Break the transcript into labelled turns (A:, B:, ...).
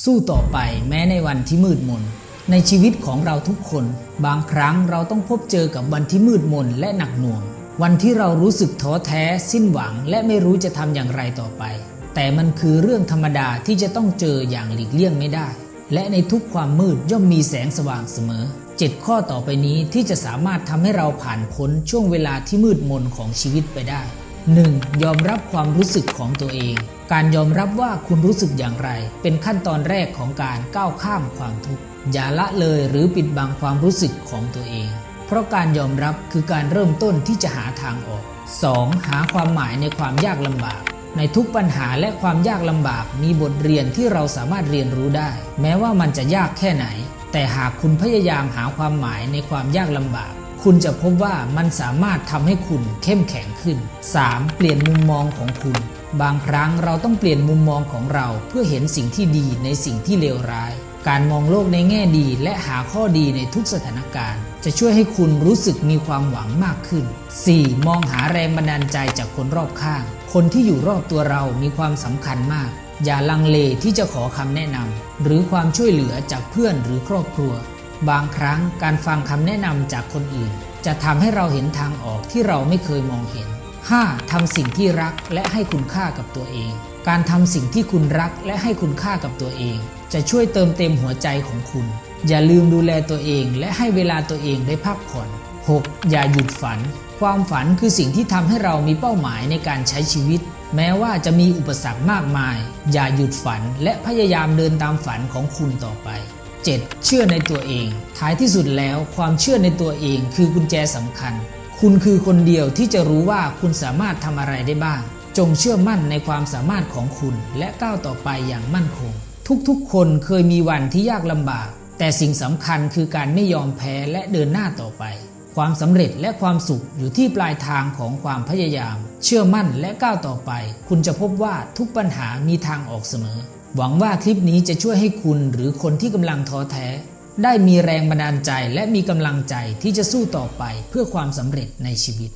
A: สู้ต่อไปแม้ในวันที่มืดมน ในชีวิตของเราทุกคน บางครั้งเราต้องพบเจอกับวันที่มืดมนและหนักหน่วง วันที่เรารู้สึกท้อแท้ สิ้นหวัง และไม่รู้จะทำอย่างไรต่อไป แต่มันคือเรื่องธรรมดาที่จะต้องเจออย่างหลีกเลี่ยงไม่ได้ และในทุกความมืดย่อมมีแสงสว่างเสมอ 7 ข้อต่อไปนี้ที่จะสามารถทำให้เราผ่านพ้นช่วงเวลาที่มืดมนของชีวิตไปได้ 1. ยอมรับความรู้สึกของตัวเอง การยอมรับว่าคุณรู้สึกอย่างไร เป็นขั้นตอนแรกของการก้าวข้ามความทุกข์อย่าละเลยหรือปิดบังความรู้สึกของตัวเอง เพราะการยอมรับคือการเริ่มต้นที่จะหาทางออก 2. หาความหมายในความยากลำบาก ในทุกปัญหาและความยากลำบากมีบทเรียนที่เราสามารถเรียนรู้ได้ แม้ว่ามันจะยากแค่ไหน แต่หากคุณพยายามหาความหมายในความยากลำบากคุณจะพบว่ามันสามารถทำให้คุณเข้มแข็งขึ้น 3. เปลี่ยนมุมมองของคุณ บางครั้งเราต้องเปลี่ยนมุมมองของเราเพื่อเห็นสิ่งที่ดีในสิ่งที่เลวร้าย การมองโลกในแง่ดีและหาข้อดีในทุกสถานการณ์ จะช่วยให้คุณรู้สึกมีความหวังมากขึ้น 4. มองหาแรงบันดาลใจจากคนรอบข้าง คนที่อยู่รอบตัวเรามีความสำคัญมาก อย่าลังเลที่จะขอคำแนะนำหรือความช่วยเหลือจากเพื่อนหรือครอบครัว บางครั้งการฟังคำแนะนำจากคนอื่น จะทำให้เราเห็นทางออกที่เราไม่เคยมองเห็น 5. ทำสิ่งที่รักและให้คุณค่ากับตัวเอง การทำสิ่งที่คุณรักและให้คุณค่ากับตัวเอง จะช่วยเติมเต็มหัวใจของคุณ อย่าลืมดูแลตัวเองและให้เวลาตัวเองได้พักผ่อน 6. อย่าหยุดฝัน ความฝันคือสิ่งที่ทำให้เรามีเป้าหมายในการใช้ชีวิต แม้ว่าจะมีอุปสรรคมากมาย อย่าหยุดฝันและพยายามเดินตามฝันของคุณต่อไป 7. เชื่อในตัวเอง ท้ายที่สุดแล้วความเชื่อในตัวเองคือกุญแจสำคัญ คุณคือคนเดียวที่จะรู้ว่าคุณสามารถทำอะไรได้บ้าง จงเชื่อมั่นในความสามารถของคุณและก้าวต่อไปอย่างมั่นคง ทุกๆ คนเคยมีวันที่ยากลำบาก แต่สิ่งสำคัญคือการไม่ยอมแพ้และเดินหน้าต่อไป ความสำเร็จและความสุขอยู่ที่ปลายทางของความพยายาม เชื่อมั่นและก้าวต่อไป คุณจะพบว่าทุกปัญหามีทางออกเสมอ หวังว่าคลิปนี้จะช่วยให้คุณหรือคนที่กำลังท้อแท้ ได้มีแรงบันดาลใจและมีกำลังใจที่จะสู้ต่อไปเพื่อความสำเร็จในชีวิต